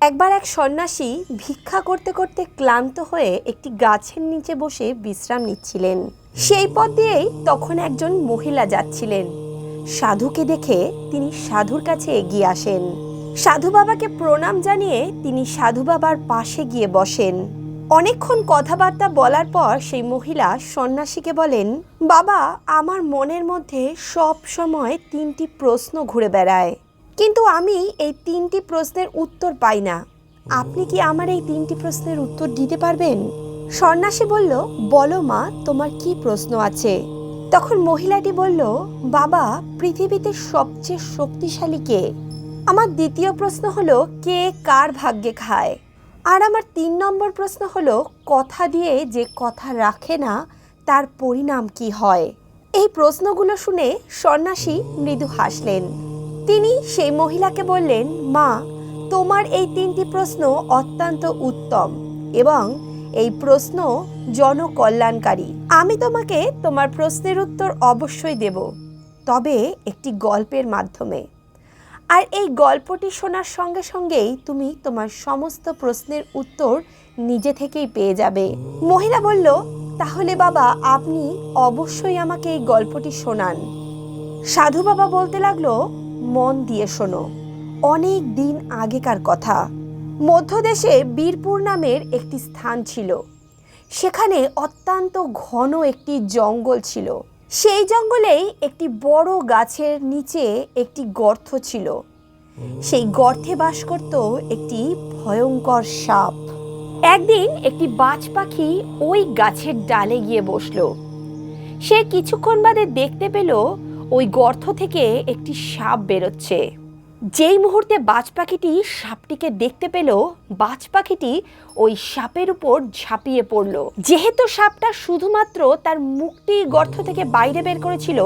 একবার এক সন্ন্যাসী ভিক্ষা করতে করতে ক্লান্ত হয়ে একটি গাছের নিচে বসে বিশ্রাম নিচ্ছিলেন। সেই পথ দিয়েই তখন একজন মহিলা যাচ্ছিলেন। সাধুকে দেখে তিনি সাধুর কাছে এগিয়ে আসেন। সাধু বাবাকে প্রণাম জানিয়ে তিনি সাধু বাবার পাশে গিয়ে বসেন। অনেকক্ষণ কথাবার্তা বলার পর সেই মহিলা সন্ন্যাসীকে বলেন, বাবা, আমার মনের মধ্যে সব সময় তিনটি প্রশ্ন ঘুরে বেড়ায়। কিন্তু আমি এই তিনটি প্রশ্নের উত্তর পাই না। আপনি কি আমার এই তিনটি প্রশ্নের উত্তর দিতে পারবেন? সন্ন্যাসী বলল, বলো মা, তোমার কি প্রশ্ন আছে? তখন মহিলাটি বলল, বাবা, পৃথিবীতে সবচেয়ে শক্তিশালী কে? আমার দ্বিতীয় প্রশ্ন হলো, কে কার ভাগ্যে খায়? আর আমার তিন নম্বর প্রশ্ন হলো, কথা দিয়ে যে কথা রাখে না, তার পরিণাম কি হয়? এই প্রশ্নগুলো শুনে সন্ন্যাসী মৃদু হাসলেন। তিনি সেই মহিলাকে বললেন, মা, তোমার এই তিনটি প্রশ্ন অত্যন্ত উত্তম এবং এই প্রশ্ন জনকল্যাণকারী। আমি তোমাকে তোমার প্রশ্নের উত্তর অবশ্যই দেব, তবে একটি গল্পের মাধ্যমে। আর এই গল্পটি শোনার সঙ্গে সঙ্গেই তুমি তোমার সমস্ত প্রশ্নের উত্তর নিজে থেকেই পেয়ে যাবে। মহিলা বলল, তাহলে বাবা, আপনি অবশ্যই আমাকে এই গল্পটি শোনান। সাধু বাবা বলতে লাগল মন দিয়ে শোনো। অনেক দিন আগেকার কথা। মধ্যদেশে বীরপুর নামের একটি স্থান ছিল। সেখানে অত্যন্ত ঘন একটি জঙ্গল ছিল। সেই জঙ্গলেই একটি বড় গাছের নিচে একটি গর্ত ছিল। সেই গর্তে বাস করত একটি ভয়ঙ্কর সাপ। একদিন একটি বাজ পাখি ওই গাছের ডালে গিয়ে বসল। সে কিছুক্ষণ বাদে দেখতে পেল ওই গর্ত থেকে একটি সাপ বেরোচ্ছে। যেই মুহূর্তে বাজ পাখিটি সাপটিকে দেখতে পেল, বাজ পাখিটি ওই সাপের উপর ঝাঁপিয়ে পড়ল। যেহেতু সাপটা শুধুমাত্র তার মুখটি গর্ত থেকে বাইরে বের করেছিল,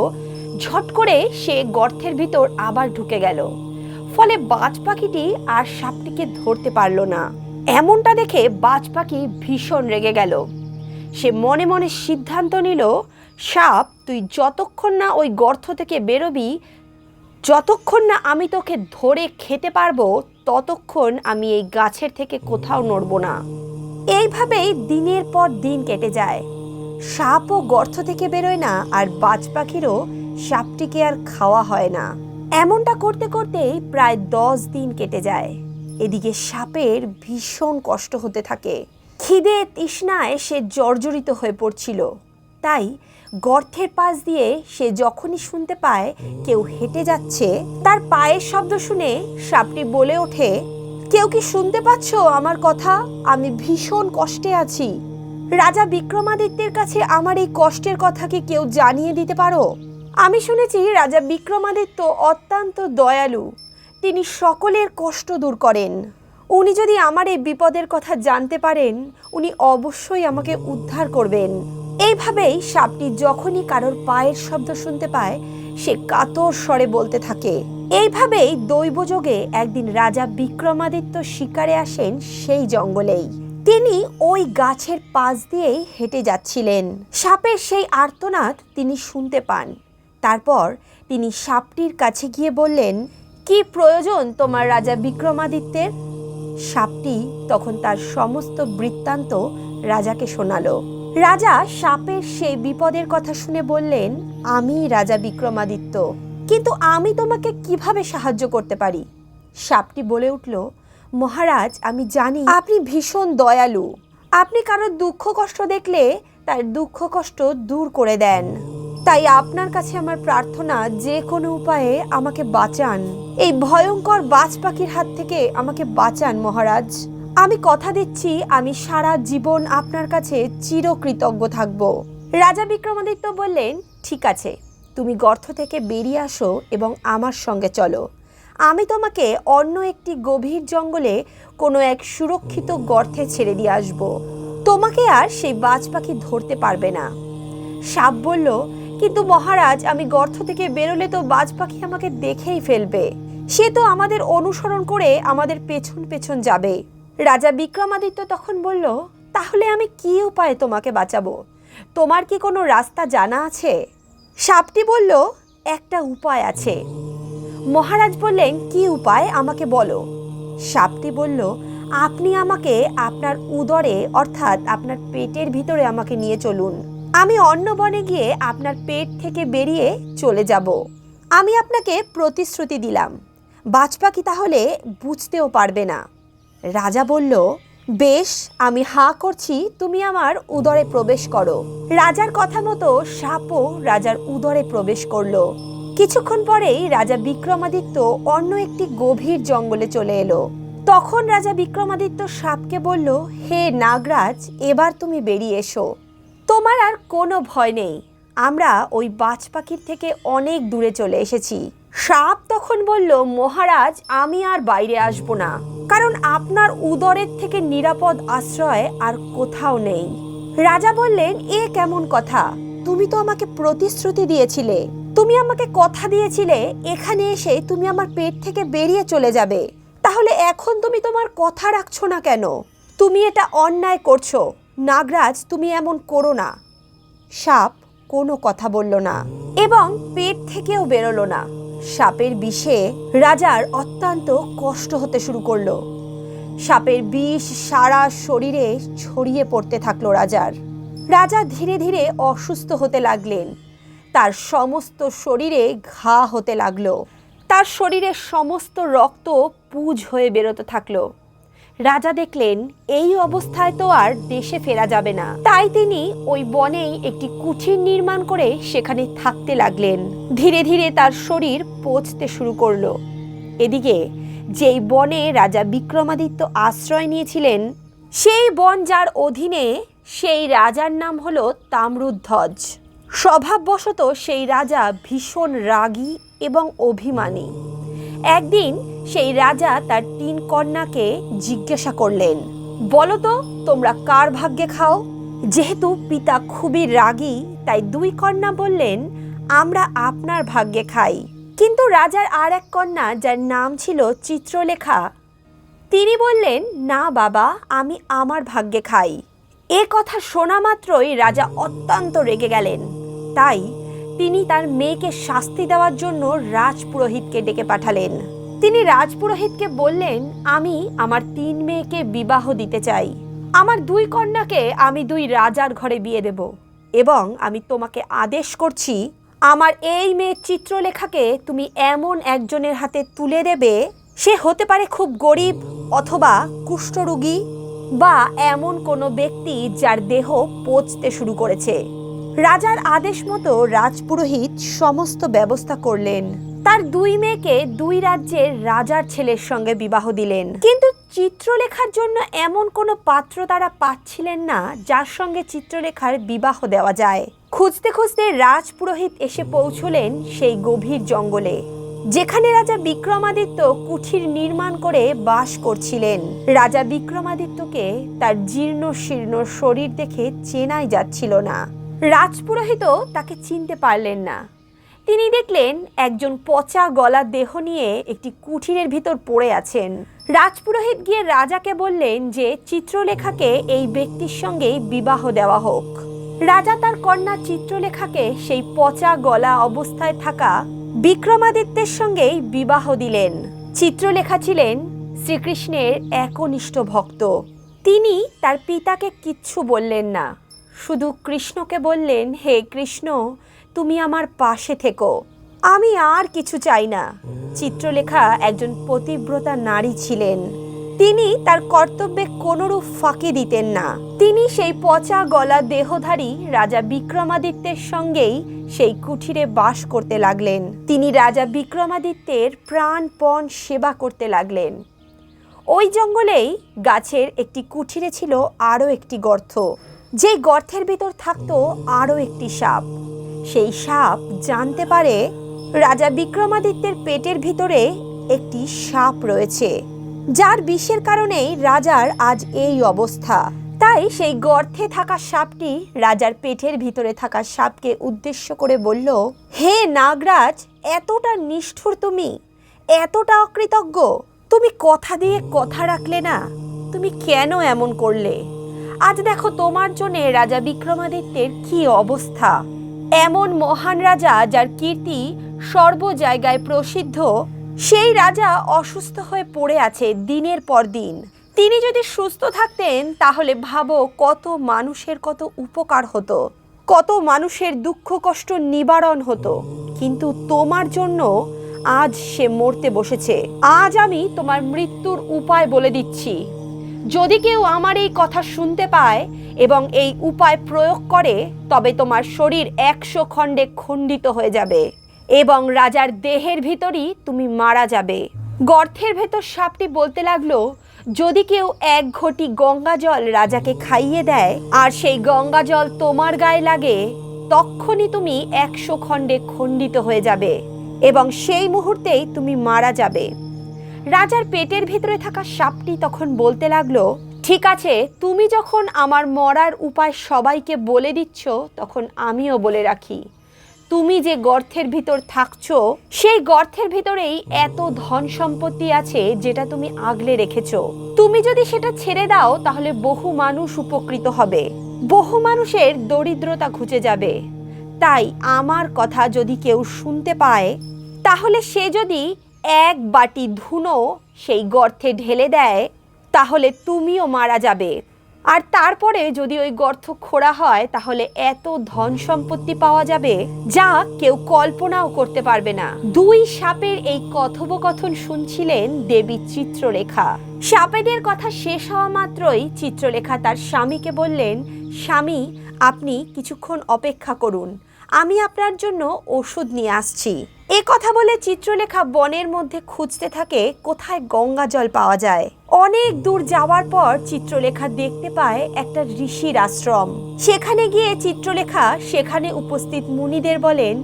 ঝট করে সে গর্তের ভিতর আবার ঢুকে গেল। ফলে বাজ পাখিটি আর সাপটিকে ধরতে পারল না। এমনটা দেখে বাজ পাখি ভীষণ রেগে গেল। সে মনে মনে সিদ্ধান্ত নিল সাপ, তুই যতক্ষণ না ওই গর্ত থেকে বেরোবি, যতক্ষণ না আমি তোকে ধরে খেতে পারব, ততক্ষণ আমি এই গাছের থেকে কোথাও নড়ব না। এইভাবেই দিনের পর দিন কেটে যায়। সাপও গর্ত থেকে বেরোয় না, আর বাজ পাখিরও সাপটিকে আর খাওয়া হয় না। এমনটা করতে করতেই প্রায় দশ দিন কেটে যায়। এদিকে সাপের ভীষণ কষ্ট হতে থাকে। খিদে তৃষ্ণায় সে জর্জরিত হয়ে পড়ছিল। তাই গর্তের পাশ দিয়ে সে যখনই শুনতে পায় কেউ হেঁটে যাচ্ছে, তার পায়ের শব্দ শুনে সাপটি বলে ওঠে, কেউ কি শুনতে পাচ্ছ আমার কথা? আমি ভীষণ কষ্টে আছি। রাজা বিক্রমাদিত্যের কাছে আমার এই কষ্টের কথা কি কেউ জানিয়ে দিতে পারো? আমি শুনেছি রাজা বিক্রমাদিত্য অত্যন্ত দয়ালু। তিনি সকলের কষ্ট দূর করেন। উনি যদি আমার এই বিপদের কথা জানতে পারেন, উনি অবশ্যই আমাকে উদ্ধার করবেন। এইভাবেই সাপটি যখনই কারোর পায়ের শব্দ শুনতে পায়, সে কাতর স্বরে বলতে থাকে। এইভাবেই দৈবযোগে একদিন রাজা বিক্রমাদিত্য শিকারে আসেন সেই জঙ্গলেই। তিনি ওই গাছের পাশ দিয়েই হেঁটে যাচ্ছিলেন। সাপের সেই আর্তনাদ তিনি শুনতে পান। তারপর তিনি সাপটির কাছে গিয়ে বললেন, কি প্রয়োজন তোমার রাজা বিক্রমাদিত্যের? সাপটি তখন তার সমস্ত বৃত্তান্ত রাজাকে শোনালো। রাজা সাপের সেই বিপদের কথা শুনে বললেন, আমি রাজা বিক্রমাদিত্য, কিন্তু আমি তোমাকে কীভাবে সাহায্য করতে পারি? সাপটি বলে উঠল, মহারাজ, আমি জানি আপনি ভীষণ দয়ালু। আপনি কারোর দুঃখ কষ্ট দেখলে তার দুঃখ কষ্ট দূর করে দেন। তাই আপনার কাছে আমার প্রার্থনা, যে কোনো উপায়ে আমাকে বাঁচান। এই ভয়ঙ্কর বাজ পাখির হাত থেকে আমাকে বাঁচান মহারাজ। আমি কথা দিচ্ছি, আমি সারা জীবন আপনার কাছে চিরকৃতজ্ঞ থাকব। রাজা বিক্রমাদিত্য বললেন, ঠিক আছে, তুমি গর্ত থেকে বেরিয়ে আসো এবং আমার সঙ্গে চলো। আমি তোমাকে অন্য একটি গভীর জঙ্গলে কোনো এক সুরক্ষিত গর্তে ছেড়ে দিয়ে আসব। তোমাকে আর সেই বাজ পাখি ধরতে পারবে না। সাপ বলল, কিন্তু মহারাজ, আমি গর্ত থেকে বেরোলে তো বাজ পাখি আমাকে দেখেই ফেলবে। সে তো আমাদের অনুসরণ করে আমাদের পেছন পেছন যাবে। রাজা বিক্রমাদিত্য তখন বলল, তাহলে আমি কি উপায়ে তোমাকে বাঁচাবো? তোমার কি কোনো রাস্তা জানা আছে? সাপটি বলল, একটা উপায় আছে। মহারাজ বললেন, কি উপায়? আমাকে বলো। সাপটি বলল, আপনি আমাকে আপনার উদরে, অর্থাৎ আপনার পেটের ভিতরে আমাকে নিয়ে চলুন। আমি অন্য বনে গিয়ে আপনার পেট থেকে বেরিয়ে চলে যাব। আমি আপনাকে প্রতিশ্রুতি দিলাম। বাজ পাখি তাহলে বুঝতেও পারবে না। রাজা বলল, বেশ, আমি হাঁ করছি, তুমি আমার উদরে প্রবেশ করো। রাজার কথা মতো সাপও রাজার উদরে প্রবেশ করল। কিছুক্ষণ পরেই রাজা বিক্রমাদিত্য অন্য একটি গভীর জঙ্গলে চলে এলো। তখন রাজা বিক্রমাদিত্য সাপকে বলল, হে নাগরাজ, এবার তুমি বেরিয়ে এসো। তোমার আর কোনো ভয় নেই। আমরা ওই বাজ পাখির থেকে অনেক দূরে চলে এসেছি। সাপ তখন বলল, মহারাজ, আমি আর বাইরে আসব না। কারণ আপনার উদরের থেকে নিরাপদ আশ্রয় আর কোথাও নেই। রাজা বললেন, এ কেমন কথা? তুমি তো আমাকে প্রতিশ্রুতি দিয়েছিলে। তুমি আমাকে কথা দিয়েছিলে, এখানে এসে তুমি আমার পেট থেকে বেরিয়ে চলে যাবে। তাহলে এখন তুমি তোমার কথা রাখছো না কেন? তুমি এটা অন্যায় করছ। নাগরাজ, তুমি এমন করো না। সাপ কোনো কথা বলল না এবং পেট থেকেও বেরোলো না। সাপের বিষে রাজার অত্যন্ত কষ্ট হতে শুরু করল। সাপের বিষ সারা শরীরে ছড়িয়ে পড়তে থাকল রাজার। রাজা ধীরে ধীরে অসুস্থ হতে লাগলেন। তার সমস্ত শরীরে ঘা হতে লাগল। তার শরীরের সমস্ত রক্ত পুজ হয়ে বেরোতে থাকল। রাজা দেখলেন, এই অবস্থায় তো আর দেশে ফেরা যাবে না। তাই তিনি ওই বনেই একটি কুঠির নির্মাণ করে সেখানে থাকতে লাগলেন। ধীরে ধীরে তার শরীর পচতে শুরু করল। এদিকে যেই বনে রাজা বিক্রমাদিত্য আশ্রয় নিয়েছিলেন, সেই বন যার অধীনে সেই রাজার নাম হলো তাম্রুধ্বজ। স্বভাববশত সেই রাজা ভীষণ রাগী এবং অভিমানী। একদিন সেই রাজা তার তিন কন্যাকে জিজ্ঞাসা করলেন, বলো তোমরা কার ভাগ্যে খাও? যেহেতু পিতা খুবই রাগী, তাই দুই কন্যা বললেন, আমরা আপনার ভাগ্যে খাই। কিন্তু রাজার আর এক কন্যা, যার নাম ছিল চিত্রলেখা, তিনি বললেন, না বাবা, আমি আমার ভাগ্যে খাই। এ কথা শোনা মাত্রই রাজা অত্যন্ত রেগে গেলেন। তাই তিনি তার মেয়েকে শাস্তি দেওয়ার জন্য রাজপুরোহিতকে ডেকে পাঠালেন। তিনি রাজপুরোহিতকে বললেন, আমি আমার তিন মেয়েকে বিবাহ দিতে চাই। আমার দুই কন্যাকে আমি দুই রাজার ঘরে বিয়ে দেব এবং আমি তোমাকে আদেশ করছি, আমার এই মেয়ের চিত্রলেখাকে তুমি এমন একজনের হাতে তুলে দেবে, সে হতে পারে খুব গরিব অথবা কুষ্ঠরোগী বা এমন কোনো ব্যক্তি যার দেহ পচতে শুরু করেছে। রাজার আদেশ মতো রাজপুরোহিত সমস্ত ব্যবস্থা করলেন। তার দুই মেয়েকে দুই রাজ্যের রাজার ছেলের সঙ্গে বিবাহ দিলেন। কিন্তু চিত্রলেখার জন্য এমন কোনো পাত্র তারা পাচ্ছিলেন না, যার সঙ্গে চিত্রলেখার বিবাহ দেওয়া যায়। খুঁজতে খুঁজতে রাজপুরোহিত এসে পৌঁছলেন সেই গভীর জঙ্গলে, যেখানে রাজা বিক্রমাদিত্য কুঠির নির্মাণ করে বাস করছিলেন। রাজা বিক্রমাদিত্যকে তার জীর্ণ শীর্ণ শরীর দেখে চেনাই যাচ্ছিল না। রাজপুরোহিতও তাকে চিনতে পারলেন না। তিনি দেখলেন একজন পচা গলা দেহ নিয়ে একটি কুঠিরের ভিতর পড়ে আছেন। রাজপুরোহিত গিয়ে রাজাকে বললেন যে চিত্রলেখাকে এই ব্যক্তির সঙ্গে বিবাহ দেওয়া হোক। রাজা তার কন্যা চিত্রলেখাকে সেই পচা গলা অবস্থায় থাকা বিক্রমাদিত্যের সঙ্গেই বিবাহ দিলেন। চিত্রলেখা ছিলেন শ্রীকৃষ্ণের একনিষ্ঠ ভক্ত। তিনি তার পিতাকে কিচ্ছু বললেন না। শুধু কৃষ্ণকে বললেন, হে কৃষ্ণ তুমি আমার পাশে থেকো। আমি আর কিছু চাই না। চিত্রলেখা একজন পতিব্রতা নারী ছিলেন। তিনি তার কর্তব্যে কোনোরূপ ফাঁকি দিতেন না। তিনি সেই পচা গলা দেহধারী রাজা বিক্রমাদিত্যের সঙ্গেই সেই কুঠিরে বাস করতে লাগলেন। তিনি রাজা বিক্রমাদিত্যের প্রাণপণ সেবা করতে লাগলেন। ওই জঙ্গলেই গাছের একটি কুঠিরে ছিল আরও একটি গর্ত। যেই গর্তের ভিতর থাকতো আরও একটি সাপ। সেই সাপ জানতে পারে রাজা বিক্রমাদিত্যের পেটের ভিতরে একটি সাপ রয়েছে, যার বিষের কারণেই রাজার আজ এই অবস্থা। তাই সেই গর্তে থাকা সাপটি রাজার পেটের ভিতরে থাকা সাপকে উদ্দেশ্য করে বলল, হে নাগরাজ, এতটা নিষ্ঠুর তুমি, এতটা অকৃতজ্ঞ, তুমি কথা দিয়ে কথা রাখলে না, তুমি কেন এমন করলে? আজ দেখো তোমার জন্যে রাজা বিক্রমাদিত্যের কি অবস্থা। এমন মহান রাজা যার কীর্তি সর্ব জায়গায় প্রসিদ্ধ, সেই রাজা অসুস্থ হয়ে পড়ে আছে দিনের পর দিন। তিনি যদি সুস্থ থাকতেন, তাহলে ভাবো কত মানুষের কত উপকার হতো, কত মানুষের দুঃখ কষ্ট নিবারণ হতো। কিন্তু তোমার জন্য আজ সে মরতে বসেছে। আজ আমি তোমার মৃত্যুর উপায় বলে দিচ্ছি। যদি কেউ আমার এই কথা শুনতে পায় এবং এই উপায় প্রয়োগ করে তবে তোমার শরীর একশো খণ্ডে খণ্ডিত হয়ে যাবে এবং রাজার দেহের ভিতরই তুমি মারা যাবে। গর্থের ভেতর সাপটি বলতে লাগল, যদি কেউ এক ঘটি গঙ্গা জল রাজাকে খাইয়ে দেয় আর সেই গঙ্গা জল তোমার গায়ে লাগে তখনই তুমি একশো খণ্ডে খণ্ডিত হয়ে যাবে এবং সেই মুহূর্তেই তুমি মারা যাবে। রাজার পেটের ভিতরে থাকা সাপটি তখন বলতে লাগল ঠিক আছে, তুমি যখন আমার মরার উপায় সবাইকে বলে দিচ্ছ, তখন আমিও বলে রাখি। তুমি যে গর্তের ভিতর থাকছো, সেই গর্তের ভিতরেই এত ধন সম্পত্তি আছে যেটা তুমি আগলে রেখেছো। তুমি যদি সেটা ছেড়ে দাও, তাহলে বহু মানুষ উপকৃত হবে। বহু মানুষের দরিদ্রতা ঘুচে যাবে। তাই আমার কথা যদি কেউ শুনতে পায়, তাহলে সে যদি এক বাটি ধুনো সেই গর্থে ঢেলে দেয় তাহলে তুমিও মারা যাবে। আর তারপরে যদি ওই গর্ত খোঁড়া হয়, তাহলে এত ধন সম্পত্তি পাওয়া যাবে যা কেউ কল্পনাও করতে পারবে না। দুই সাপের এই কথোপকথন শুনছিলেন দেবী চিত্রলেখা। সাপেদের কথা শেষ হওয়া মাত্রই চিত্রলেখা তার স্বামীকে বললেন, স্বামী, আপনি কিছুক্ষণ অপেক্ষা করুন। আমি আপনার জন্য ওষুধ নিয়ে আসছি। এ কথা বলে চিত্রলেখা বনের মধ্যে খুঁজতে থাকে কোথায় গঙ্গা জল পাওয়া যায়। অনেক দূর যাওয়ার পর চিত্রলেখা দেখতে পায় একটা ঋষির আশ্রম। সেখানে গিয়ে চিত্রলেখা সেখানে উপস্থিত মুনিদের বলেন,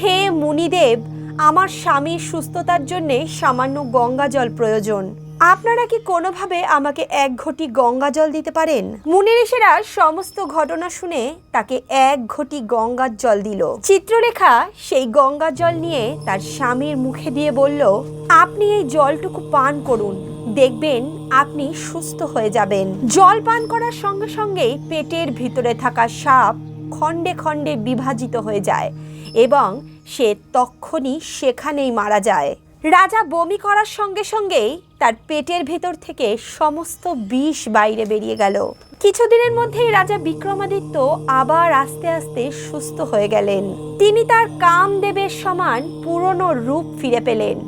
হে মুনিদেব, আমার স্বামীর সুস্থতার জন্যে সামান্য গঙ্গা জল প্রয়োজন। আপনারা কি কোনোভাবে আমাকে এক ঘটি গঙ্গা জল দিতে পারেন? মুনি ঋষিরা সমস্ত ঘটনা শুনে তাকে এক ঘটি গঙ্গার জল দিল। চিত্রলেখা সেই গঙ্গা জল নিয়ে তার স্বামীর মুখে দিয়ে বলল, আপনি এই জলটুকু পান করুন, দেখবেন আপনি সুস্থ হয়ে যাবেন। জল পান করার সঙ্গে সঙ্গেই পেটের ভিতরে থাকা সাপ খণ্ডে খণ্ডে বিভাজিত হয়ে যায় এবং সে তক্ষণই সেখানেই মারা যায়। রাজা বমি করার সঙ্গে সঙ্গেই তার পেটের ভেতর থেকে সমস্ত বিষ বাইরে বেরিয়ে গেল। কিছুদিনের মধ্যেই রাজা বিক্রমাদিত্য আবার আস্তে আস্তে সুস্থ হয়ে গেলেন। তিনি তার কামদেবের সমান পুরনো রূপ ফিরে পেলেন।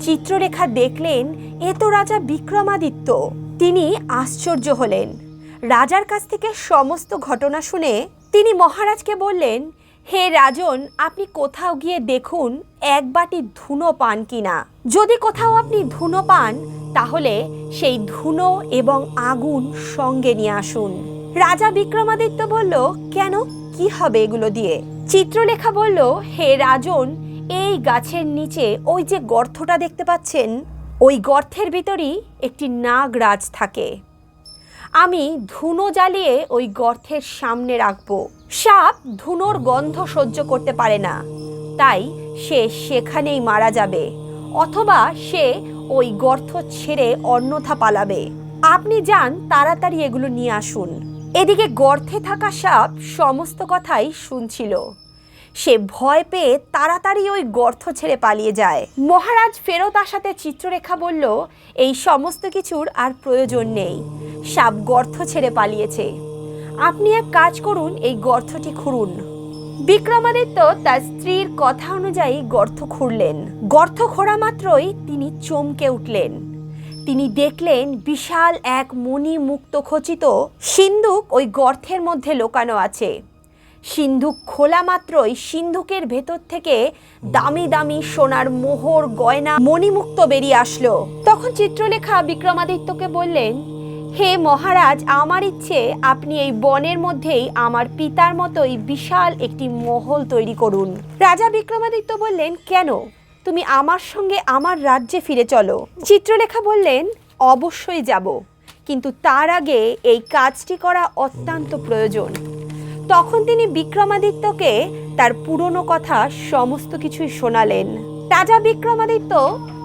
চিত্ররেখা দেখলেন, এ তো রাজা বিক্রমাদিত্য। তিনি আশ্চর্য হলেন। রাজার কাছ থেকে সমস্ত ঘটনা শুনে তিনি মহারাজকে বললেন হে রাজন, আপনি কোথাও গিয়ে দেখুন এক বাটি ধুনো পান কিনা। যদি কোথাও আপনি ধুনো পান, তাহলে সেই ধুনো এবং আগুন সঙ্গে নিয়ে আসুন। রাজা বিক্রমাদিত্য বলল, কেন? কি হবে এগুলো দিয়ে? চিত্রলেখা বলল, হে রাজন, এই গাছের নিচে ওই যে গর্তটা দেখতে পাচ্ছেন, ওই গর্তের ভিতরই একটি নাগরাজ থাকে। আমি ধুনো জ্বালিয়ে ওই গর্তের সামনে রাখব। সাপ ধুনোর গন্ধ সহ্য করতে পারে না। তাই সে সেখানেই মারা যাবে, অথবা সে ওই গর্ত ছেড়ে অন্যথা পালাবে। আপনি যান, তাড়াতাড়ি এগুলো নিয়ে আসুন। এদিকে গর্তে থাকা সাপ সমস্ত কথাই শুনছিল। সে ভয় পেয়ে তাড়াতাড়ি ওই গর্ত ছেড়ে পালিয়ে যায়। মহারাজ ফেরত আসাতে চিত্ররেখা বলল, এই সমস্ত কিছুর আর প্রয়োজন নেই। সাপ গর্ত ছেড়ে পালিয়েছে। আপনি এক কাজ করুন, এই গর্তটি খুঁড়ুন। বিক্রমাদিত্য তার স্ত্রীর কথা অনুযায়ী গর্ত খুঁড়লেন। গর্ত খোঁড়া মাত্রই তিনি চমকে উঠলেন। তিনি দেখলেন বিশাল এক মণি মুক্ত খচিত সিন্ধুক ওই গর্তের মধ্যে লোকানো আছে। সিন্ধুক খোলা মাত্রই সিন্ধুকের ভেতর থেকে দামি দামি সোনার মোহর, গয়না, মণিমুক্ত বেরিয়ে আসলো। তখন চিত্রলেখা বিক্রমাদিত্যকে বললেন হে মহারাজ, আমার ইচ্ছে, আপনি এই বনের মধ্যেই আমার পিতার মতোই বিশাল একটি মহল তৈরি করুন। রাজা বিক্রমাদিত্য বললেন, কেন? তুমি আমার সঙ্গে আমার রাজ্যে ফিরে চলো। চিত্রলেখা বললেন, অবশ্যই যাব, কিন্তু তার আগে এই কাজটি করা অত্যন্ত প্রয়োজন। তখন তিনি বিক্রমাদিত্যকে তার পুরনো কথা সমস্ত কিছুই শোনালেন। রাজা বিক্রমাদিত্য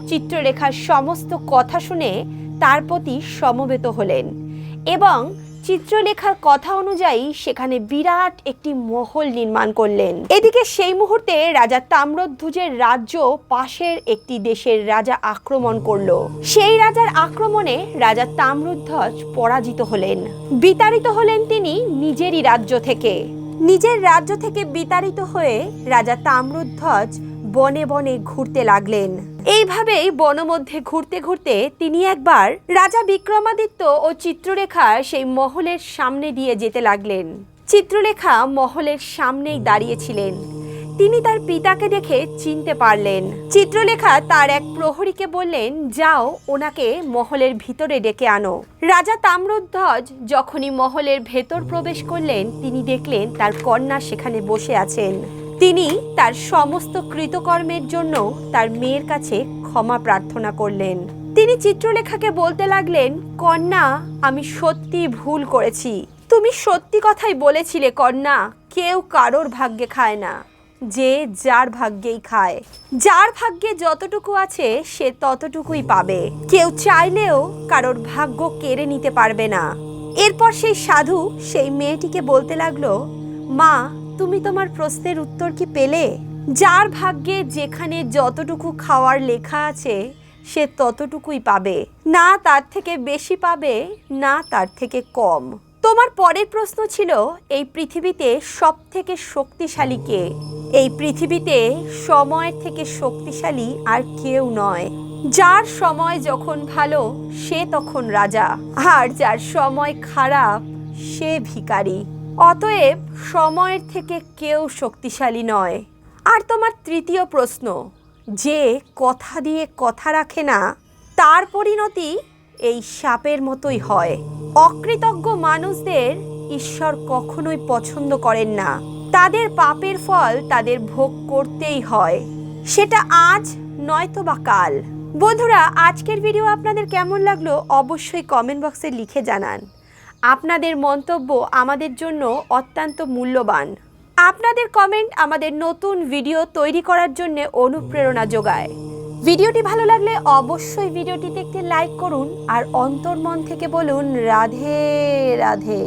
চিত্রলেখার সমস্ত কথা শুনে তার প্রতি সমবেত হলেন এবং চিত্রলেখার কথা অনুযায়ী সেখানে বিরাট একটি মহল নির্মাণ করলেন। এদিকে সেই মুহূর্তে রাজা তাম্রধ্বজের রাজ্য পাশের একটি দেশের রাজা আক্রমণ করল। সেই রাজার আক্রমণে রাজা তাম্রধ্বজ পরাজিত হলেন। বিতাড়িত হলেন তিনি নিজেরই রাজ্য থেকে। নিজের রাজ্য থেকে বিতাড়িত হয়ে রাজা তাম্রধ্বজ বনে বনে ঘুরতে লাগলেন। এইভাবেই বনমধ্যে ঘুরতে ঘুরতে তিনি একবার রাজা বিক্রমাদিত্য ও চিত্ররেখার সেই মহলের সামনে দিয়ে যেতে লাগলেন। চিত্রলেখা মহলের সামনেই দাঁড়িয়েছিলেন। তিনি তার পিতাকে দেখে চিনতে পারলেন। চিত্রলেখা তার এক প্রহরীকে বললেন, যাও, ওনাকে মহলের ভিতরে ডেকে আনো। রাজা তাম্রধ্বজ যখনই মহলের ভেতর প্রবেশ করলেন, তিনি দেখলেন তার কন্যা সেখানে বসে আছেন। তিনি তার সমস্ত কৃতকর্মের জন্য তার মেয়ের কাছে ক্ষমা প্রার্থনা করলেন। তিনি চিত্রলেখাকে বলতে লাগলেন, কন্যা, আমি সত্যি ভুল করেছি। তুমি সত্যি কথাই বলেছিলে, কন্যা, কেউ কারোর ভাগ্যে খায় না। যে যার ভাগ্যেই খায়। যার ভাগ্যে যতটুকু আছে, সে ততটুকুই পাবে। কেউ চাইলেও কারোর ভাগ্য কেড়ে নিতে পারবে না। এরপর সেই সাধু সেই মেয়েটিকে বলতে লাগল, মা তুমি তোমার প্রশ্নের উত্তর কি পেলে? যার ভাগ্যে যেখানে যতটুকু খাওয়ার লেখা আছে, সে ততটুকুই পাবে। না তার থেকে বেশি পাবে, না তার থেকে কম। তোমার পরের প্রশ্ন ছিল, এই পৃথিবীতে সব থেকে শক্তিশালী কে? এই পৃথিবীতে সময়ের থেকে শক্তিশালী আর কেউ নয়। যার সময় যখন ভালো, সে তখন রাজা। আর যার সময় খারাপ, সে ভিখারি। অতএব সময়ের থেকে কেউ শক্তিশালী নয়। আর তোমার তৃতীয় প্রশ্ন, যে কথা দিয়ে কথা রাখে না, তার পরিণতি এই সাপের মতোই হয়। অকৃতজ্ঞ মানুষদের ঈশ্বর কখনোই পছন্দ করেন না। তাদের পাপের ফল তাদের ভোগ করতেই হয়। সেটা আজ নয়তো বা কাল। বন্ধুরা, আজকের ভিডিও আপনাদের কেমন লাগল অবশ্যই কমেন্ট বক্সে লিখে জানান। আপনাদের মন্তব্য আমাদের জন্য অত্যন্ত মূল্যবান। আপনাদের কমেন্ট আমাদের নতুন ভিডিও তৈরি করার জন্য অনুপ্রেরণা যোগায়। ভিডিওটি ভালো লাগলে অবশ্যই ভিডিওটিতে একটি লাইক করুন আর অন্তর্মন থেকে বলুন, রাধে রাধে।